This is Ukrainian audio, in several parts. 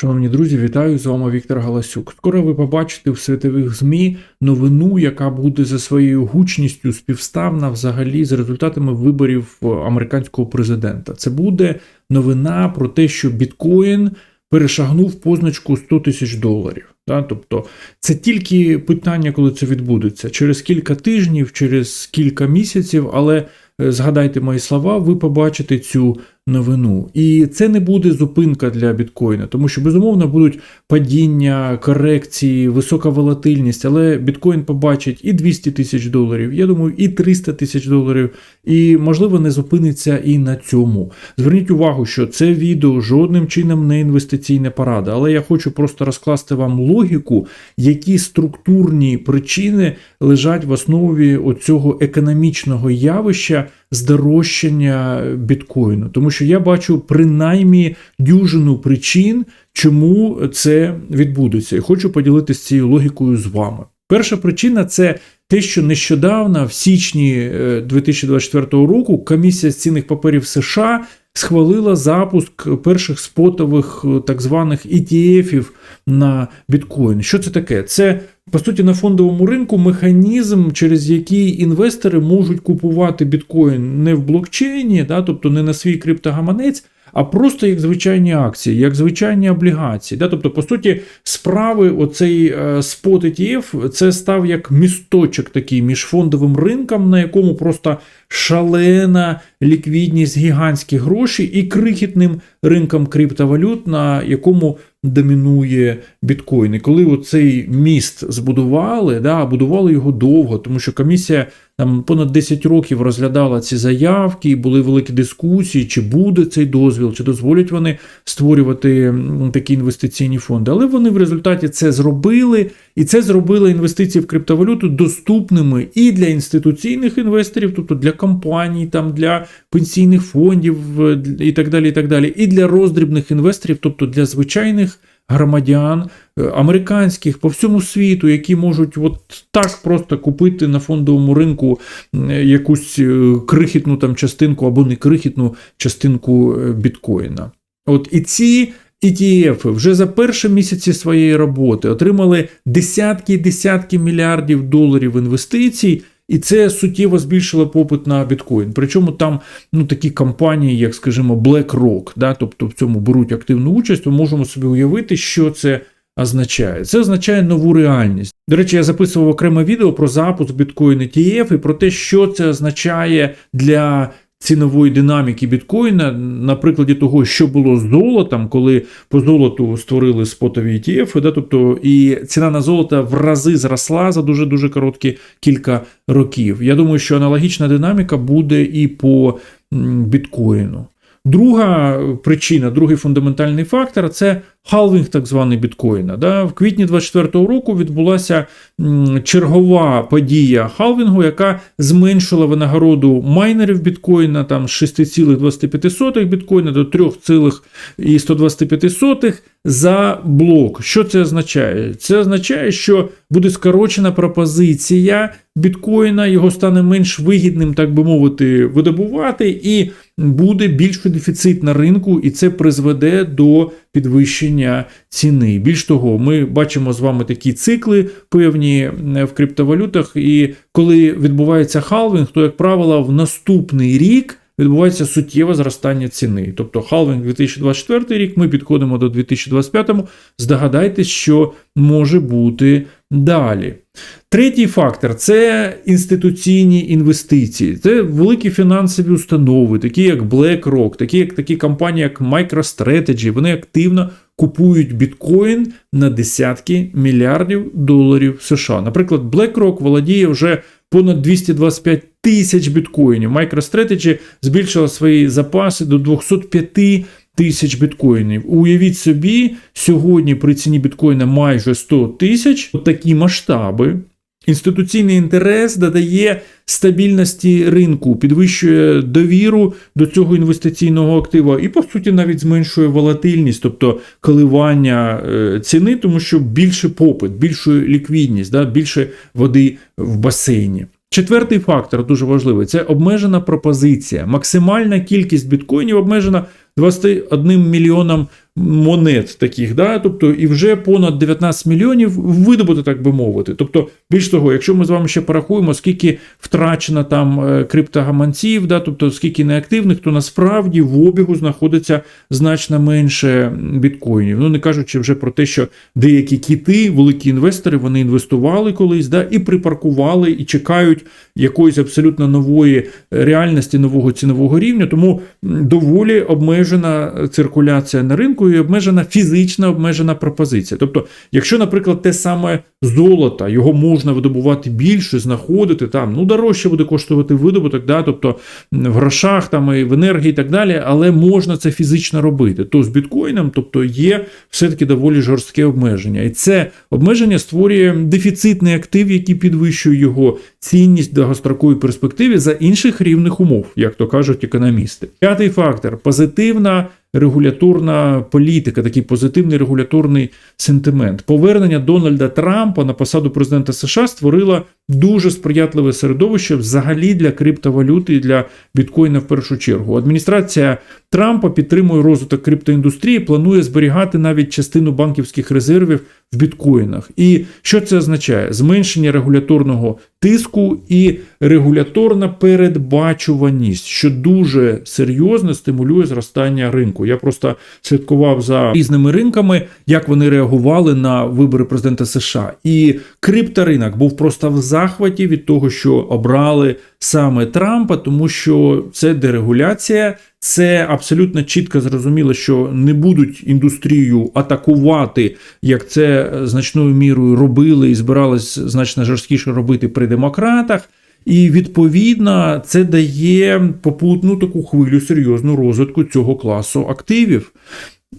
Шановні друзі, вітаю з вами Віктор Галасюк. Скоро ви побачите в світових ЗМІ новину, яка буде за своєю гучністю співставна взагалі з результатами виборів американського президента. Це буде новина про те, що біткоін перешагнув позначку 100 тисяч доларів. Да? Тобто це тільки питання, коли це відбудеться через кілька тижнів, через кілька місяців, але е, згадайте мої слова, ви побачите цю новину. І це не буде зупинка для біткоїна, тому що безумовно будуть падіння, корекції, висока волатильність, але біткоін побачить і 200 тисяч доларів, я думаю, і 300 тисяч доларів, і можливо не зупиниться і на цьому. Зверніть увагу, що це відео жодним чином не інвестиційна порада, але я хочу просто розкласти вам логіку, які структурні причини лежать в основі оцього економічного явища здорожчання біткоїну. Тому що я бачу принаймні дюжину причин, чому це відбудеться, і хочу поділитися цією логікою з вами. Перша причина це те, що нещодавно, в січні е, 2024 року, комісія з цінних паперів США схвалила запуск перших спотових е, так званих ETF на біткоін. Що це таке? Це по суті на фондовому ринку механізм, через який інвестори можуть купувати біткоін не в блокчейні, да, тобто не на свій криптогаманець. А просто як звичайні акції, як звичайні облігації. Да? Тобто, по суті, справи, оцей е, спот ETF, це став як місточок такий між фондовим ринком, на якому просто шалена ліквідність, гігантські гроші, і крихітним ринком криптовалют, на якому домінує біткоін. І коли оцей міст збудували, да, будували його довго, тому що комісія там понад 10 років розглядала ці заявки, і були великі дискусії, чи буде цей дозвіл, чи дозволять вони створювати такі інвестиційні фонди. Але вони в результаті це зробили, і це зробило інвестиції в криптовалюту доступними і для інституційних інвесторів, тобто для компаній, там для пенсійних фондів і так далі, і так далі, і для роздрібних інвесторів, тобто для звичайних громадян е, американських по всьому світу, які можуть от так просто купити на фондовому ринку якусь е, крихітну там частинку або не крихітну частинку е, біткоїна. От і ці ETF вже за перші місяці своєї роботи отримали десятки і десятки мільярдів доларів інвестицій. І це суттєво збільшило попит на біткоін. Причому там ну, такі компанії, як, скажімо, BlackRock, да, тобто в цьому беруть активну участь, ми можемо собі уявити, що це означає. Це означає нову реальність. До речі, я записував окреме відео про запуск біткоін ETF і про те, що це означає для. Цінової динаміки біткоїна на прикладі того, що було з золотом, коли по золоту створили спотові ETF, да, тобто і ціна на золото в рази зросла за дуже дуже короткі кілька років. Я думаю, що аналогічна динаміка буде і по біткоїну. Друга причина, другий фундаментальний фактор це халвінг так званий біткоїна. Да? В квітні 2024 року відбулася чергова подія халвінгу, яка зменшила винагороду майнерів біткоїна там, з 6,25 біткоїна до 3,125 за блок. Що це означає? Це означає, що буде скорочена пропозиція біткоїна, його стане менш вигідним, так би мовити, видобувати, і буде більший дефіцит на ринку, і це призведе до підвищення ціни. Більш того, ми бачимо з вами такі цикли певні в криптовалютах, і коли відбувається халвінг, то, як правило, в наступний рік. Відбувається суттєве зростання ціни. Тобто халвінг 2024 рік, ми підходимо до 2025, здогадайтесь, що може бути далі. Третій фактор це інституційні інвестиції. Це великі фінансові установи, такі як BlackRock, такі як такі компанії, як MicroStrategy. Вони активно купують біткоін на десятки мільярдів доларів США. Наприклад, BlackRock володіє вже понад 225 тисяч біткоїнів. MicroStrategy збільшила свої запаси до 205 тисяч біткоїнів. Уявіть собі, сьогодні при ціні біткоїна майже 100 тисяч такі масштаби. Інституційний інтерес додає стабільності ринку, підвищує довіру до цього інвестиційного актива і, по суті, навіть зменшує волатильність, тобто коливання е, ціни, тому що більше попит, більша ліквідність, да, більше води в басейні. Четвертий фактор дуже важливий це обмежена пропозиція. Максимальна кількість біткоїнів обмежена 21 мільйоном монет таких, да, тобто і вже понад 19 мільйонів видобути, так би мовити. Тобто, більш того, якщо ми з вами ще порахуємо, скільки втрачено там е, криптогаманців, да, тобто скільки неактивних, то насправді в обігу знаходиться значно менше біткоїнів. Ну не кажучи вже про те, що деякі кіти, великі інвестори, вони інвестували колись, да, і припаркували, і чекають якоїсь абсолютно нової реальності, нового цінового рівня. Тому доволі обмежена циркуляція на ринку і обмежена фізична обмежена пропозиція. Тобто, якщо, наприклад, те саме золото, його можна видобувати більше, знаходити там, ну дорожче буде коштувати видобуток, да, тобто в грошах там і в енергії і так далі, але можна це фізично робити. То з біткоїном, тобто є все-таки доволі жорстке обмеження. І це обмеження створює дефіцитний актив, який підвищує його цінність в довгостроковій перспективі за інших рівних умов, як то кажуть економісти. П'ятий фактор позитивна регуляторна політика, такий позитивний регуляторний сентимент. Повернення Дональда Трампа на посаду президента США створило дуже сприятливе середовище взагалі для криптовалюти і для біткоїна в першу чергу. Адміністрація Трампа підтримує розвиток криптоіндустрії, планує зберігати навіть частину банківських резервів в біткоїнах. І що це означає? Зменшення регуляторного тиску і регуляторна передбачуваність, що дуже серйозно стимулює зростання ринку. Я просто слідкував за різними ринками, як вони реагували на вибори президента США. І крипторинок був просто в захваті від того, що обрали саме Трампа, тому що це дерегуляція. Це абсолютно чітко зрозуміло, що не будуть індустрію атакувати, як це значною мірою робили і збирались значно жорсткіше робити при демократах. І відповідно це дає попутну таку хвилю серйозну розвитку цього класу активів.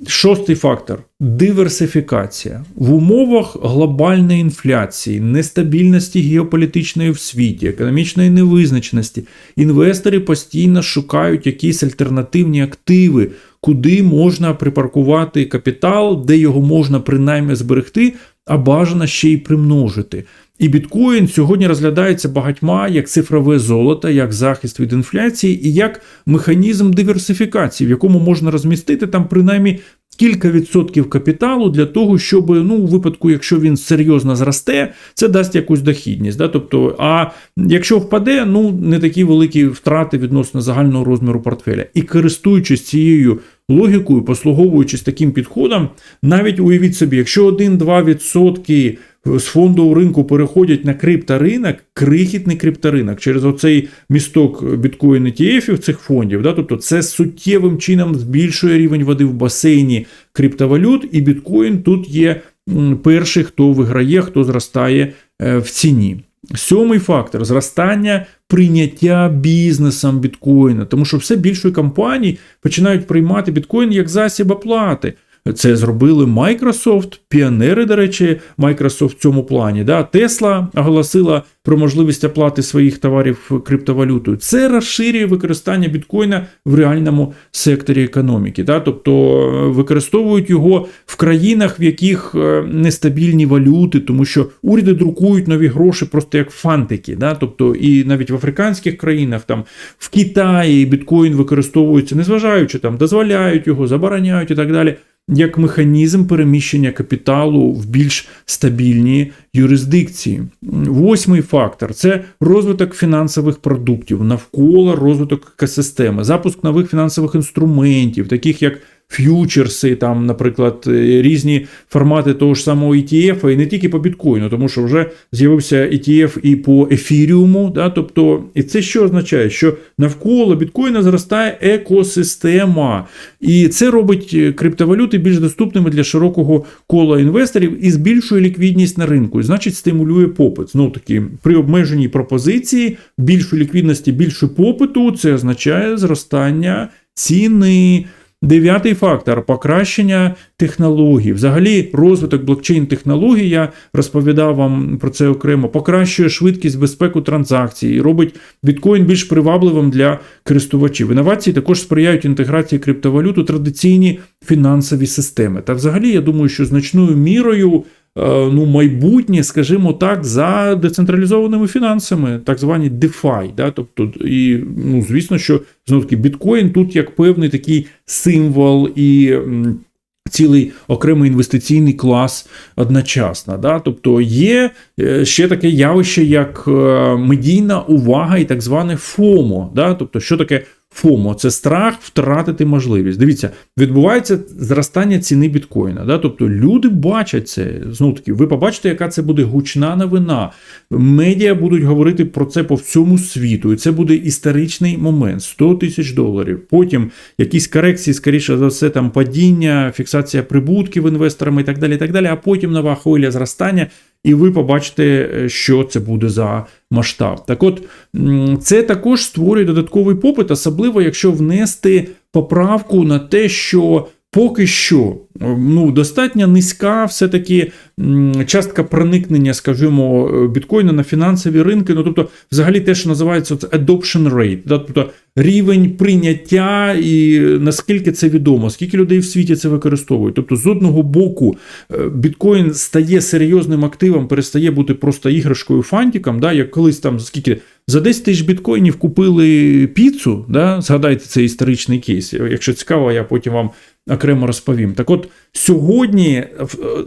Шостий фактор диверсифікація в умовах глобальної інфляції, нестабільності геополітичної в світі, економічної невизначеності. Інвестори постійно шукають якісь альтернативні активи, куди можна припаркувати капітал, де його можна принаймні зберегти, а бажано ще й примножити. І біткоін сьогодні розглядається багатьма як цифрове золото, як захист від інфляції і як механізм диверсифікації, в якому можна розмістити там принаймні кілька відсотків капіталу для того, щоб ну у випадку, якщо він серйозно зросте, це дасть якусь дохідність. Да? Тобто, а якщо впаде, ну не такі великі втрати відносно загального розміру портфеля. І користуючись цією логікою, послуговуючись таким підходом, навіть уявіть собі, якщо 1-2% з фондового ринку переходять на крипторинок, крихітний крипторинок через оцей місток біткоін ETF цих фондів. Да? Тобто це суттєвим чином збільшує рівень води в басейні криптовалют, і біткоін тут є перший, хто виграє, хто зростає е, в ціні. Сьомий фактор зростання прийняття бізнесом біткоїна, тому що все більше компаній починають приймати біткоін як засіб оплати. Це зробили Microsoft, піонери, до речі, Microsoft в цьому плані. Да? Tesla оголосила про можливість оплати своїх товарів криптовалютою. Це розширює використання біткоїна в реальному секторі економіки. Да? Тобто е, використовують його в країнах, в яких е, нестабільні валюти, тому що уряди друкують нові гроші просто як фантики. Да? Тобто, і навіть в африканських країнах, там в Китаї біткоін використовується, незважаючи там, дозволяють його, забороняють і так далі як механізм переміщення капіталу в більш стабільні юрисдикції. Восьмий фактор це розвиток фінансових продуктів навколо розвиток екосистеми, запуск нових фінансових інструментів, таких як ф'ючерси, там, наприклад, різні формати того ж самого ETF, і не тільки по біткоїну, тому що вже з'явився ETF і по ефіріуму. Да, тобто, І це що означає? Що навколо біткоїна зростає екосистема. І це робить криптовалюти більш доступними для широкого кола інвесторів і збільшує ліквідність на ринку. І значить, стимулює попит. Знову таки, при обмеженій пропозиції більшої ліквідності, більше попиту, це означає зростання ціни. Дев'ятий фактор покращення технологій. Взагалі, розвиток блокчейн-технологій, я розповідав вам про це окремо, покращує швидкість безпеку транзакцій, робить біткоін більш привабливим для користувачів. Інновації також сприяють інтеграції криптовалют у традиційні фінансові системи. Та, взагалі, я думаю, що значною мірою. Ну, майбутнє, скажімо так, за децентралізованими фінансами, так звані DeFi. Да? Тобто, і, ну, звісно, що знову таки біткоін тут як певний такий символ і цілий окремий інвестиційний клас одночасно. Да? Тобто є е, ще таке явище, як е, медійна увага і так зване ФОМО. Да? Тобто, що таке ФОМО? Це страх втратити можливість. Дивіться, відбувається зростання ціни біткоїна. Да? Тобто люди бачать це. Знову таки, ви побачите, яка це буде гучна новина. Медіа будуть говорити про це по всьому світу, і це буде історичний момент 100 тисяч доларів. Потім якісь корекції, скоріше за все, там падіння, фіксація прибутків інвесторами і так далі. і так далі. А потім нова хвиля зростання, і ви побачите, е, що це буде за масштаб. Так от це також створює додатковий попит, особливо якщо внести поправку на те, що. Поки що ну, достатньо низька все-таки частка проникнення, скажімо, біткоїна на фінансові ринки. Ну, тобто, взагалі те, що називається adoption rate, да? тобто рівень прийняття і наскільки це відомо, скільки людей в світі це використовують. Тобто, з одного боку, е, біткоін стає серйозним активом, перестає бути просто іграшкою фантиком, да? як колись там скільки. За 10 тисяч біткоїнів купили піцу, да? згадайте цей історичний кейс. Якщо цікаво, я потім вам окремо розповім. Так от сьогодні е,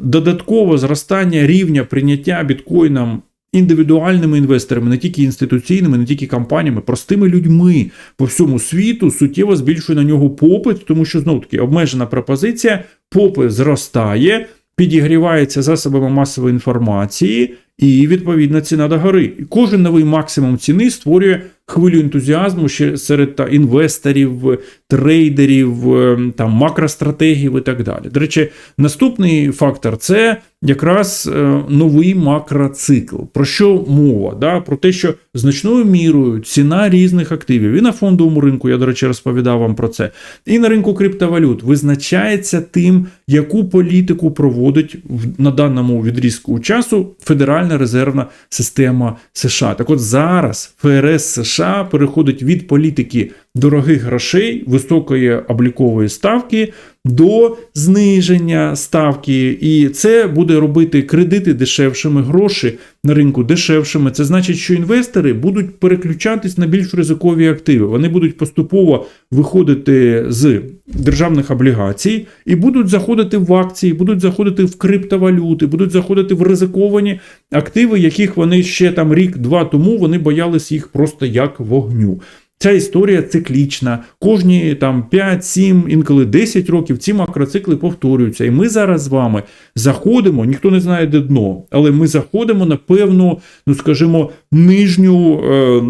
додаткове зростання рівня прийняття біткоїном індивідуальними інвесторами, не тільки інституційними, не тільки компаніями, простими людьми по всьому світу суттєво збільшує на нього попит, тому що знову таки обмежена пропозиція, попит зростає. Підігрівається засобами масової інформації, і відповідна ціна догори. І Кожен новий максимум ціни створює хвилю ентузіазму ще серед та, інвесторів, трейдерів, е, там макростратегів і так далі. До речі, наступний фактор це якраз е, новий макроцикл. Про що мова? Да? Про те, що значною мірою ціна різних активів і на фондовому ринку, я, до речі, розповідав вам про це, і на ринку криптовалют визначається тим, яку політику проводить на даному відрізку часу Федеральна резервна система США. Так от зараз ФРС США переходить від політики дорогих грошей, високої облікової ставки до зниження ставки, і це буде робити кредити дешевшими, гроші на ринку дешевшими. Це значить, що інвестори будуть переключатись на більш ризикові активи. Вони будуть поступово виходити з державних облігацій і будуть заходити в акції, будуть заходити в криптовалюти, будуть заходити в ризиковані активи, яких вони ще там рік-два тому вони боялись їх просто як вогню. Ця історія циклічна. Кожні там 5, 7, інколи 10 років ці макроцикли повторюються. І ми зараз з вами заходимо, ніхто не знає, де дно, але ми заходимо на певну, ну скажімо, нижню е,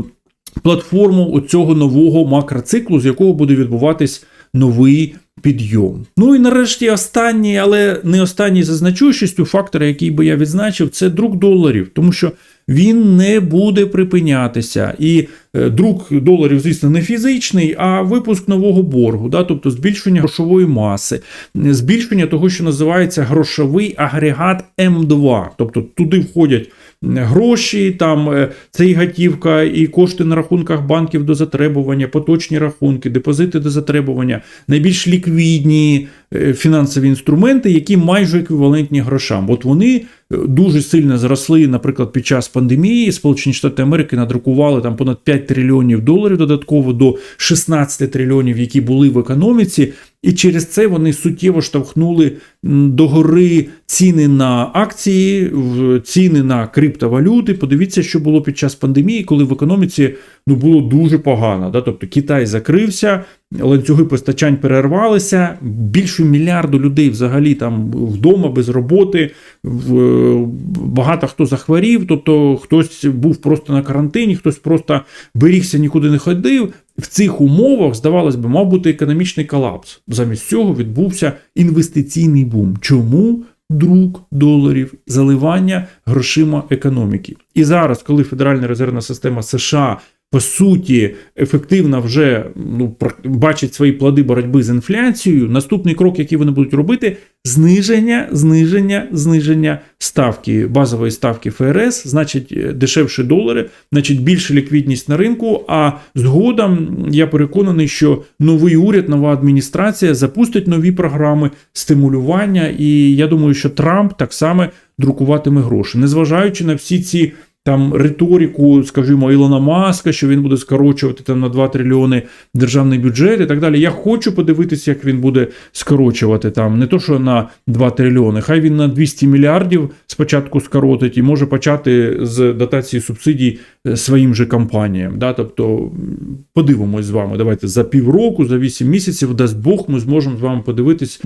платформу оцього нового макроциклу, з якого буде відбуватись новий підйом. Ну і нарешті останній, але не останній за значущістю фактор, який би я відзначив, це друк доларів, тому що він не буде припинятися. І е, друк доларів, звісно, не фізичний, а випуск нового боргу, да, тобто збільшення грошової маси, збільшення того, що називається грошовий агрегат М2. Тобто туди входять гроші, там е, це і готівка, і кошти на рахунках банків до затребування, поточні рахунки, депозити до затребування, найбільш ліквідні е, фінансові інструменти, які майже еквівалентні грошам. От вони дуже сильно зросли, наприклад, під час пандемії. Сполучені Штати Америки надрукували там понад 5 трильйонів доларів додатково до 16 трильйонів, які були в економіці. І через це вони суттєво штовхнули догори ціни на акції, ціни на криптовалюти. Подивіться, що було під час пандемії, коли в економіці ну було дуже погано. Да? Тобто Китай закрився, ланцюги постачань перервалися. Більше мільярду людей взагалі там вдома без роботи. Багато хто захворів, тобто хтось був просто на карантині, хтось просто берігся, нікуди не ходив. В цих умовах, здавалось би, мав бути економічний колапс. Замість цього відбувся інвестиційний бум. Чому? Друк доларів, заливання грошима економіки. І зараз, коли Федеральна резервна система США по суті ефективно вже ну, бачить свої плоди боротьби з інфляцією, наступний крок, який вони будуть робити, зниження, зниження, зниження ставки, базової ставки ФРС, значить е, дешевші долари, значить більша ліквідність на ринку. А згодом я переконаний, що новий уряд, нова адміністрація запустить нові програми стимулювання. І я думаю, що Трамп так само друкуватиме гроші, незважаючи на всі ці там риторику, скажімо, Ілона Маска, що він буде скорочувати там на 2 трильйони державний бюджет і так далі. Я хочу подивитися, як він буде скорочувати там не то, що на 2 трильйони, хай він на 200 мільярдів спочатку скоротить і може почати з дотації субсидій е, своїм же компаніям. Да? Тобто подивимось з вами. Давайте за півроку, за 8 місяців, дасть Бог, ми зможемо з вами подивитись,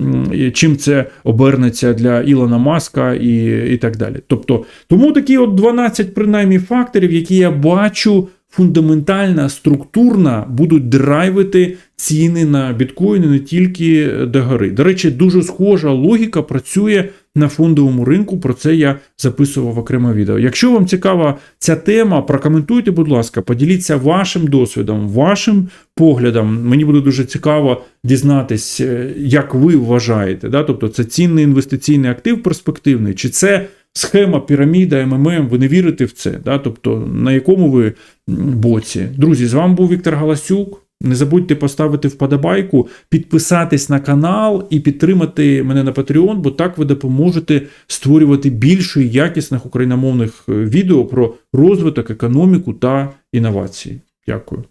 чим це обернеться для Ілона Маска і, і так далі. Тобто, тому такі от 12 принаймні факторів, які я бачу фундаментально, структурно будуть драйвити ціни на біткоїни не тільки до гори. До речі, дуже схожа логіка працює на фондовому ринку. Про це я записував окреме відео. Якщо вам цікава ця тема, прокоментуйте, будь ласка, поділіться вашим досвідом, вашим поглядом. Мені буде дуже цікаво дізнатись, е, як ви вважаєте. Да? Тобто, це цінний інвестиційний актив перспективний, чи це схема, піраміда, МММ, ви не вірите в це? Да? Тобто, на якому ви боці? Друзі, з вами був Віктор Галасюк. Не забудьте поставити вподобайку, підписатись на канал і підтримати мене на Patreon, бо так ви допоможете створювати більше якісних україномовних е, відео про розвиток, економіку та інновації. Дякую.